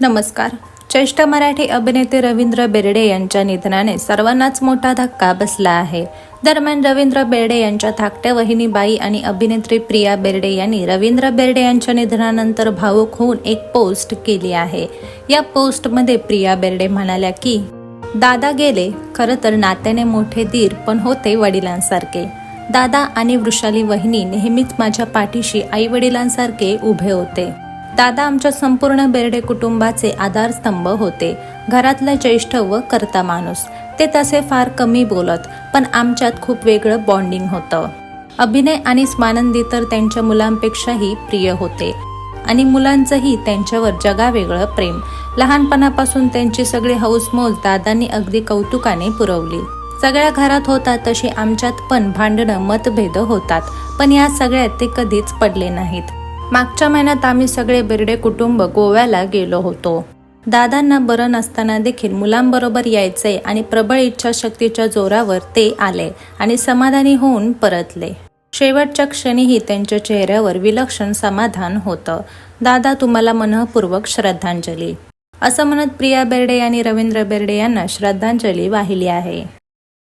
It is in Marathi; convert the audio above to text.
नमस्कार. ज्येष्ठ मराठी अभिनेते रवींद्र बेर्डे यांच्या निधनाने सर्वांनाच मोठा धक्का बसला आहे. दरम्यान रवींद्र बेर्डे यांच्या धाकट्या वहिनीबाई आणि अभिनेत्री प्रिया बेर्डे यांनी रवींद्र बेर्डे यांच्या निधनानंतर भावूक होऊन एक पोस्ट केली आहे. या पोस्टमध्ये प्रिया बेर्डे म्हणाल्या की दादा गेले खरं तर नात्याने मोठे दीर पण होते वडिलांसारखे. दादा आणि वृषाली वहिनी नेहमीच माझ्या पाठीशी आई वडिलांसारखे उभे होते. दादा आमच्या संपूर्ण बेर्डे कुटुंबाचे आधारस्तंभ होते. घरातला ज्येष्ठ व कर्ता माणूस. ते तसे फार कमी बोलत पण आमच्यात खूप वेगळं बॉन्डिंग होतं. अभिनय आणि स्वानंदी तर त्यांच्या मुलांपेक्षाही प्रिय होते. आणि मुलांचंही त्यांच्यावर जगावेगळं प्रेम. लहानपणापासून त्यांची सगळी हौसमौज दादांनी अगदी कौतुकाने पुरवली. सगळ्या घरात होतात तशी आमच्यात पण भांडणं मतभेद होतात पण या सगळ्यात ते कधीच पडले नाहीत. मागच्या महिन्यात आम्ही सगळे बिर्डे कुटुंब गोव्याला गेलो होतो. दादांना बरं नसताना देखील मुलांबरोबर यायचे आणि प्रबळ इच्छाशक्तीच्या जोरावर ते आले आणि समाधानी होऊन परतले. शेवटच्या क्षणीही त्यांच्या चेहऱ्यावर विलक्षण समाधान होतं. दादा तुम्हाला मनःपूर्वक श्रद्धांजली. असं म्हणत प्रिया बेर्डे आणि रवींद्र बेर्डे यांना श्रद्धांजली वाहिली आहे.